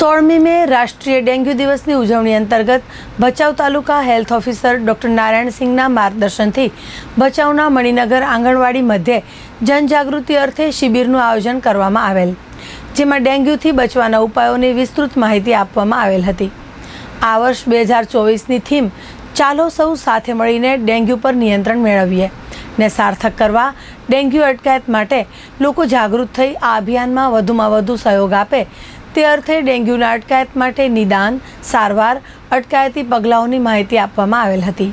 સોળમી મે રાષ્ટ્રીય ડેન્ગ્યુ દિવસની ઉજવણી અંતર્ગત Bhachau taluka health officer doctor નારાયણસિંહના માર્ગદર્શનથી ભચાઉના મણિનગર આંગણવાડી મધ્યે જનજાગૃતિ અર્થે શિબિરનું આયોજન કરવામાં આવેલ, જેમાં ડેન્ગ્યુથી બચવાના ઉપાયોની વિસ્તૃત માહિતી આપવામાં આવેલ હતી. આ વર્ષ બે હજાર ચોવીસની થીમ, ચાલો સૌ સાથે મળીને ડેન્ગ્યુ પર નિયંત્રણ મેળવીએ ને સાર્થક કરવા ડેન્ગ્યુ અટકાયત માટે લોકો જાગૃત થઈ આ અભિયાનમાં વધુમાં વધુ સહયોગ આપે તે અર્થે ડેન્ગ્યુના અટકાયત માટે નિદાન, સારવાર, અટકાયતી પગલાઓની માહિતી આપવામાં આવેલ હતી.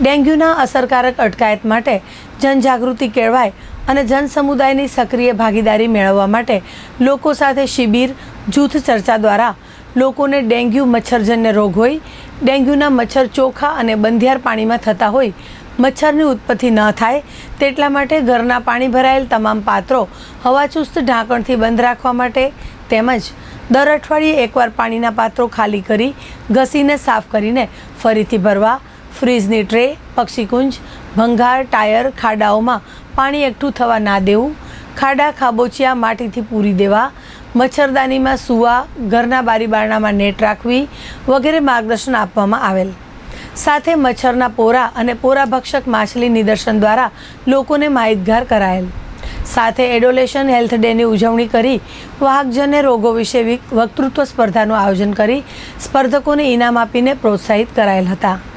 ડેન્ગ્યુના અસરકારક અટકાયત માટે જનજાગૃતિ કેળવાય અને જન સમુદાયની સક્રિય ભાગીદારી મેળવવા માટે લોકો સાથે શિબિર, જૂથ ચર્ચા દ્વારા લોકોને ડેન્ગ્યુ મચ્છરજન્ય રોગ હોય, ડેન્ગ્યુના મચ્છર ચોખા અને બંધિયાર પાણીમાં થતા હોય મચ્છરની ઉત્પત્તિ ન થાય તેટલા માટે ઘરના પાણી ભરાયેલ તમામ પાત્રો હવાચુસ્ત ઢાંકણથી બંધ રાખવા માટે તેમજ દર અઠવાડિયે એકવાર પાણીના પાત્રો ખાલી કરી ઘસીને સાફ કરીને ફરીથી ભરવા, ફ્રીજની ટ્રે, પક્ષીકુંજ, ભંગાર, ટાયર, ખાડાઓમાં પાણી એકઠું થવા ના દેવું, ખાડા, ખાબોચિયા માટીથી પૂરી દેવા, મચ્છરદાનીમાં સૂવા, ઘરના બારીબારણામાં નેટ રાખવી વગેરે માર્ગદર્શન આપવામાં આવેલ. સાથે મચ્છરના પોરા અને પોરા ભક્ષક માછલી નિદર્શન દ્વારા લોકોને માહિતગાર કરાયેલ. સાથે એડોલેશન હેલ્થ ડેની ઉજવણી કરી, વાહકજન્ય રોગો વિશે વક્તૃત્વ સ્પર્ધાનું આયોજન કરી, સ્પર્ધકોને ઇનામ આપીને પ્રોત્સાહિત કરાયેલ હતા.